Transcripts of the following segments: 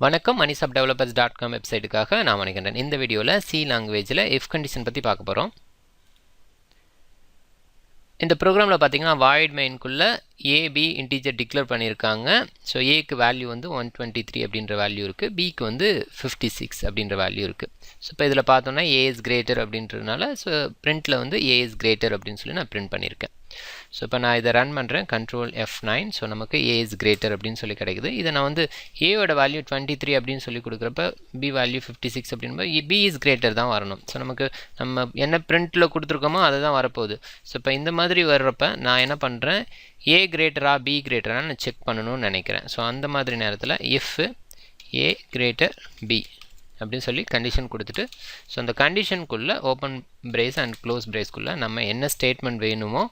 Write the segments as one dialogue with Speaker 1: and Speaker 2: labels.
Speaker 1: வணக்கம். மணிசாப் developers dot com வெப்சைட்டுக்காக நான் மணிகண்டன் இந்த வீடியோவில் சி லாங்குவேஜில் இஃப் கண்டிஷன் பற்றி பார்க்க போகிறோம் இந்த ப்ரோக்ராமில் பார்த்தீங்கன்னா வாய்ட் மெயின்குள்ளே ஏபி இன்டீஜர் டிக்ளேர் பண்ணியிருக்காங்க ஸோ ஏக்கு வேல்யூ வந்து ஒன் டுவெண்ட்டி த்ரீ அப்படின்ற வேல்யூ இருக்குது பிக்கு வந்து ஃபிஃப்டி சிக்ஸ் அப்படின்ற வேல்யூ இருக்குது ஸோ இப்போ இதில் பார்த்தோன்னா ஏஎஸ் கிரேட்டர் அப்படின்றதுனால ஸோ பிரிண்ட்டில் வந்து ஏஎஸ் கிரேட்டர் அப்படின்னு சொல்லி நான் பிரிண்ட் பண்ணியிருக்கேன் ஸோ இப்போ நான் இதை ரன் பண்ணுறேன் கண்ட்ரோல் எஃப் நைன் ஸோ நமக்கு ஏ இஸ் கிரேட்டர் அப்படின்னு சொல்லி கிடைக்குது. இதை நான் வந்து ஏவோட வேல்யூ டுவெண்ட்டி த்ரீ அப்படின்னு சொல்லி கொடுக்குறப்ப பி வேல்யூ ஃபிஃப்டி சிக்ஸ் அப்படின்போது பி இஸ் கிரேட்டர் தான் வரணும். ஸோ நமக்கு நம்ம என்ன பிரிண்ட்டில் கொடுத்துருக்கோமோ அதை தான் வரப்போகுது. ஸோ இப்போ இந்த மாதிரி வர்றப்ப நான் என்ன பண்ணுறேன் ஏ கிரேட்டரா பி கிரேட்டரா நான் செக் பண்ணணும்னு நினைக்கிறேன். ஸோ அந்த மாதிரி நேரத்தில் இஃப் ஏ கிரேட்டர் பி அப்படின்னு சொல்லி கண்டிஷன் கொடுத்துட்டு ஸோ அந்த கண்டிஷனுக்குள்ளே ஓப்பன் பிரேஸ் அண்ட் க்ளோஸ் பிரேஸ்க்குள்ளே நம்ம என்ன ஸ்டேட்மெண்ட் வேணுமோ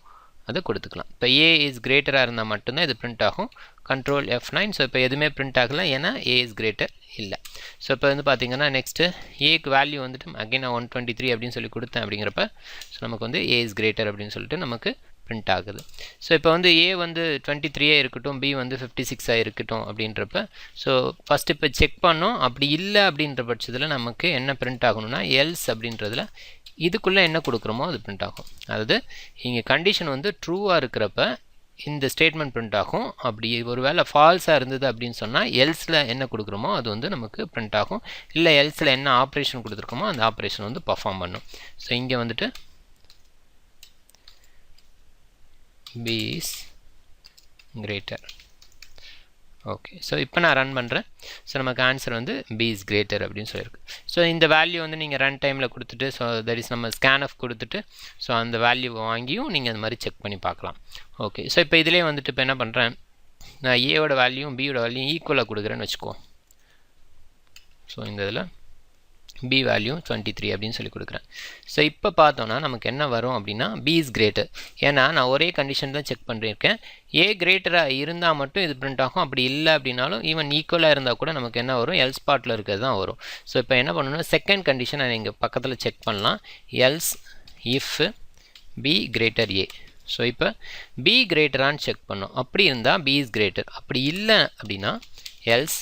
Speaker 1: அதை கொடுத்துக்கலாம். இப்போ ஏ இஸ் கிரேட்டராக இருந்தால் மட்டும்தான் இது பிரிண்ட் ஆகும். கண்ட்ரோல் எஃப் நைன் ஸோ இப்போ எதுவுமே பிரிண்ட் ஆகலை ஏன்னா ஏ இஸ் கிரேட்டர் இல்லை. ஸோ இப்போ வந்து பார்த்தீங்கன்னா நெக்ஸ்ட்டு ஏக்கு வேல்யூ வந்துட்டு அகைன் நான் ஒன் டுவெண்ட்டி த்ரீ அப்படின்னு சொல்லி கொடுத்தேன் அப்படிங்கிறப்ப ஸோ நமக்கு வந்து ஏ இஸ் கிரேட்டர் அப்படின்னு சொல்லிட்டு நமக்கு பிரிண்ட் ஆகுது. ஸோ இப்போ வந்து ஏ வந்து டுவெண்ட்டி த்ரீயாக இருக்கட்டும் பி வந்து ஃபிஃப்டி சிக்ஸாக இருக்கட்டும் அப்படின்றப்ப ஸோ ஃபஸ்ட் இப்போ செக் பண்ணோம். அப்படி இல்லை அப்படின்ற பட்சத்தில் நமக்கு என்ன பிரிண்ட் ஆகணும்னா எல்ஸ் அப்படின்றதுல இதுக்குள்ளே என்ன கொடுக்குறோமோ அது பிரிண்ட் ஆகும். அதாவது இங்கே கண்டிஷன் வந்து ட்ரூவாக இருக்கிறப்ப இந்த ஸ்டேட்மெண்ட் பிரிண்ட் ஆகும். அப்படி ஒரு வேளை ஃபால்ஸாக இருந்தது அப்படின்னு சொன்னால் எல்ஸில் என்ன கொடுக்குறோமோ அது வந்து நமக்கு பிரிண்ட் ஆகும். இல்லை எல்ஸில் என்ன ஆப்ரேஷன் கொடுத்துருக்கோமோ அந்த ஆப்ரேஷன் வந்து பர்ஃபார்ம் பண்ணும். ஸோ இங்கே வந்துட்டு பீஸ் கிரேட்டர் ஓகே ஸோ இப்போ நான் ரன் பண்ணுறேன் ஸோ நமக்கு ஆன்சர் வந்து பி இஸ் கிரேட்டர் அப்படின்னு சொல்லியிருக்கு. ஸோ இந்த வேல்யூ வந்து நீங்கள் ரன் டைமில் கொடுத்துட்டு ஸோ தட் இஸ் நம்ம ஸ்கேன் ஆஃப் கொடுத்துட்டு ஸோ அந்த வேல்யூ வாங்கியும் நீங்கள் அந்த மாதிரி செக் பண்ணி பார்க்கலாம். ஓகே ஸோ இப்போ இதிலே வந்துட்டு இப்போ என்ன பண்ணுறேன் நான் ஏவோட வேல்யூவும் பியோட வேல்யூ ஈக்குவலாக கொடுக்குறேன்னு வச்சுக்கோ ஸோ இந்த இதில். பி வேல்யூ டுவெண்ட்டி த்ரீ அப்படின்னு சொல்லி கொடுக்குறேன். ஸோ இப்போ பார்த்தோன்னா நமக்கு என்ன வரும் அப்படின்னா பி இஸ் கிரேட்டர் ஏன்னா நான் ஒரே கண்டிஷன் தான் செக் பண்ணியிருக்கேன் ஏ கிரேட்டராக இருந்தால் மட்டும் இது பிரிண்ட் ஆகும். அப்படி இல்லை அப்படின்னாலும் ஈவன் ஈக்குவலாக இருந்தால் கூட நமக்கு என்ன வரும்? எல் ஸ்பாட்டில் இருக்கிறது தான் வரும். ஸோ இப்போ என்ன பண்ணணும் செகண்ட் கண்டிஷன் நான் இங்கே பக்கத்தில் செக் பண்ணலாம். Else if b greater a so இப்போ பி கிரேட்டரான்னு செக் பண்ணோம். அப்படி இருந்தால் பி இஸ் கிரேட்டர் அப்படி இல்லை அப்படின்னா எல்ஸ்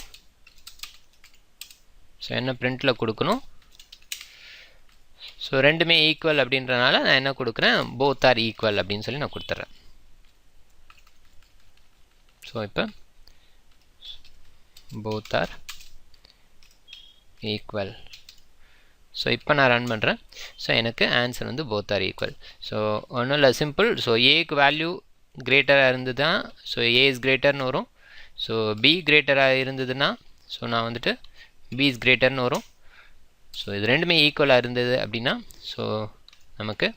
Speaker 1: ஸோ என்ன பிரிண்ட்டில் கொடுக்கணும்? ஸோ ரெண்டுமே ஈக்குவல் அப்படின்றனால நான் என்ன கொடுக்குறேன்? போத் ஆர் ஈக்குவல் அப்படின்னு சொல்லி நான் கொடுத்துட்றேன். ஸோ இப்போ போத் ஆர் ஈக்குவல் ஸோ இப்போ நான் ரன் பண்ணுறேன் ஸோ எனக்கு ஆன்சர் வந்து போத் ஆர் ஈக்குவல் ஸோ ஒன்றும் இல்லை சிம்பிள் ஸோ ஏக்கு வேல்யூ கிரேட்டராக தான் ஸோ ஏ இஸ் கிரேட்டர்னு வரும். ஸோ பி கிரேட்டராக இருந்ததுன்னா ஸோ நான் வந்துட்டு பி இஸ் கிரேட்டர்னு வரும். ஸோ இது ரெண்டுமே ஈக்குவலாக இருந்தது அப்படின்னா ஸோ நமக்கு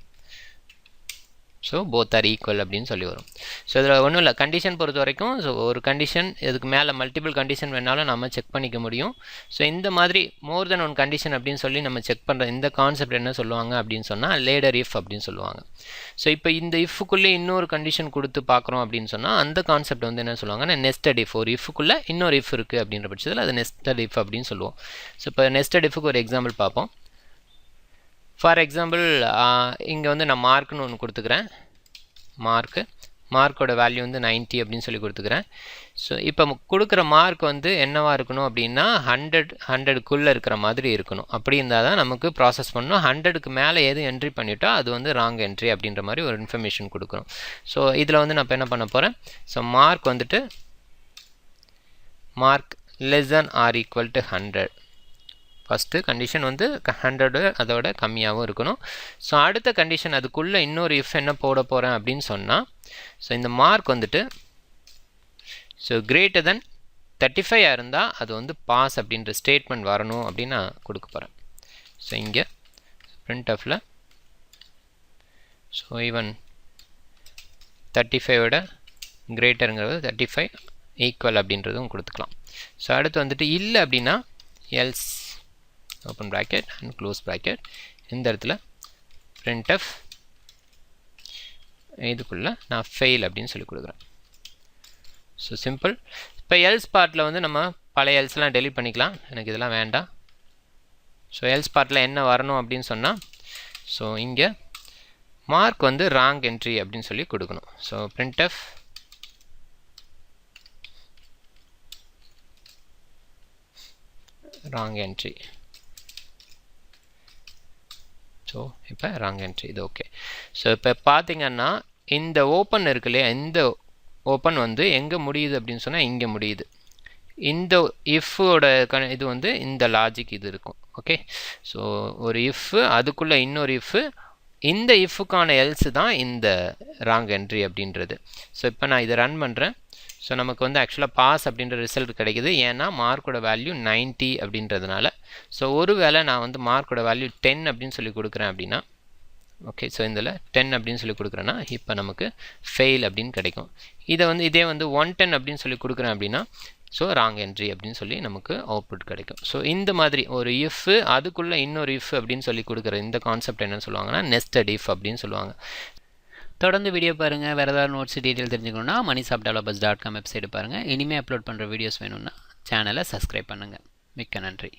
Speaker 1: ஸோ போத் ஆர் ஈக்குவல் அப்படின்னு சொல்லி வரும். ஸோ இதில் ஒன்றும் இல்லை. கண்டிஷன் பொறுத்த வரைக்கும் ஸோ ஒரு கண்டிஷன் இதுக்கு மேலே மல்டிபிள் கண்டிஷன் வேணாலும் நம்ம செக் பண்ணிக்க முடியும். ஸோ இந்த மாதிரி மோர் தென் ஒன் கண்டிஷன் அப்படின்னு சொல்லி நம்ம செக் பண்ணுற இந்த கான்செப்ட் என்ன சொல்லுவாங்க அப்படின்னு சொன்னால் லேடர் இஃப் அப்படின்னு சொல்லுவாங்க. ஸோ இப்போ இந்த இஃப்க்குள்ளே இன்னொரு கண்டிஷன் கொடுத்து பார்க்குறோம் அப்படின்னு சொன்னால் அந்த கான்செப்ட் வந்து என்ன சொல்லுவாங்கன்னா நெஸ்டட் இஃப் ஒரு இஃப்க்குள்ளே இன்னொரு இஃப் இருக்குது அப்படின்ற பட்சத்தில் அது நெஸ்டட் இஃப் அப்படின்னு சொல்லுவோம். ஸோ இப்போ நெஸ்டட் இஃப்க்கு ஒரு எக்ஸாம்பிள் பார்ப்போம். ஃபார் எக்ஸாம்பிள் இங்கே வந்து நான் மார்க்குன்னு ஒன்று கொடுத்துக்கிறேன். மார்க்கு மார்க்கோட வேல்யூ வந்து நைன்ட்டி அப்படின்னு சொல்லி கொடுத்துக்கிறேன். ஸோ இப்போ கொடுக்குற மார்க் வந்து என்னவாக இருக்கணும் அப்படின்னா ஹண்ட்ரட் ஹண்ட்ரடுக்குள்ளே இருக்கிற மாதிரி இருக்கணும். அப்படி இருந்தால் தான் நமக்கு ப்ராசஸ் பண்ணணும். ஹண்ட்ரடுக்கு மேலே எது என்ட்ரி பண்ணிட்டோ அது வந்து ராங் என்ட்ரி அப்படின்ற மாதிரி ஒரு இன்ஃபர்மேஷன் கொடுக்கணும். ஸோ இதில் வந்து நான் இப்போ என்ன பண்ண போகிறேன் ஸோ மார்க் வந்துட்டு mark less than or equal to hundred first condition வந்து ஹண்ட்ரடு அதோட கம்மியாகவும் இருக்கணும். ஸோ அடுத்த கண்டிஷன் அதுக்குள்ளே இன்னொரு இஃப் என்ன போட போகிறேன் அப்படின்னு சொன்னால் ஸோ இந்த மார்க் வந்துட்டு so greater than thirty five இருந்தால் அது வந்து பாஸ் அப்படின்ற ஸ்டேட்மெண்ட் வரணும் அப்படின்னு நான் கொடுக்க போகிறேன் ஸோ இங்கே பிரிண்ட் ஆஃபில் ஸோ ஈவன் தேர்ட்டி ஃபைவோட கிரேட்டருங்கிறது தேர்ட்டி ஃபைவ் ஈக்குவல் அப்படின்றதும் கொடுத்துக்கலாம். ஸோ அடுத்து வந்துட்டு இல்லை அப்படின்னா else open bracket and close bracket இந்த இடத்துல printf இதுக்குள்ளே நான் ஃபெயில் அப்படின்னு சொல்லி கொடுக்குறேன். ஸோ சிம்பிள் இப்போ எல்ஸ் பார்ட்டில் வந்து நம்ம பழைய எல்ஸ்லாம் டெலிட் பண்ணிக்கலாம். எனக்கு இதெல்லாம் வேண்டாம். ஸோ எல்ஸ் பார்ட்டில் என்ன வரணும் அப்படின்னு சொன்னால் ஸோ இங்கே மார்க் வந்து ராங் என்ட்ரி அப்படின்னு சொல்லி கொடுக்கணும். So printf wrong entry so இப்போ ராங் என்ட்ரி இது ஓகே ஸோ இப்போ பார்த்தீங்கன்னா இந்த ஓப்பன் இருக்கு இல்லையா இந்த ஓப்பன் வந்து எங்கே முடியுது அப்படின்னு சொன்னால் இங்கே முடியுது. இந்த இஃப்போட க இது வந்து இந்த லாஜிக் இது இருக்கும். ஓகே ஸோ ஒரு இஃப்பு அதுக்குள்ளே இன்னொரு இஃப்பு இந்த இஃப்புக்கான எல்ஸு தான் இந்த ராங் என்ட்ரி அப்படின்றது. ஸோ இப்போ நான் இதை ரன் பண்ணுறேன் ஸோ நமக்கு வந்து ஆக்சுவலாக பாஸ் அப்படின்ற ரிசல்ட் கிடைக்குது. ஏன்னா மார்க்கோட வேல்யூ 90 அப்படின்றதுனால. ஸோ ஒரு வேளை நான் வந்து மார்க்கோட வேல்யூ டென் அப்படின்னு சொல்லி கொடுக்குறேன் அப்படின்னா ஓகே ஸோ இதில் டென் அப்படின்னு சொல்லி கொடுக்குறேன்னா இப்போ நமக்கு ஃபெயில் அப்படின்னு கிடைக்கும். இதை வந்து இதே வந்து ஒன் டென் அப்படின்னு சொல்லி கொடுக்குறேன் அப்படின்னா ஸோ ராங் என்ட்ரி அப்படின்னு சொல்லி நமக்கு அவுட்புட் கிடைக்கும். ஸோ இந்த மாதிரி ஒரு இஃப் அதுக்குள்ளே இன்னொரு இஃப் அப்படின்னு சொல்லி கொடுக்குற இந்த கான்செப்ட் என்னன்னு சொல்லுவாங்கன்னா நெஸ்டட் இஃப் அப்படின்னு சொல்லுவாங்க.
Speaker 2: தொடர்ந்து வீடியோ பாருங்கள் வேறு ஏதாவது நோட்ஸ் டீட்டெயில் தெரிஞ்சுக்கணுன்னா மணி சாப் டெவலப்பர்ஸ் டாட் காம் வெப்சைட் பாருங்கள் இனிமேல் அப்லோட் பண்ணுற வீடியோஸ் வேணும்னா சேனலை சப்ஸ்கிரைப் பண்ணுங்கள் மிக்க நன்றி.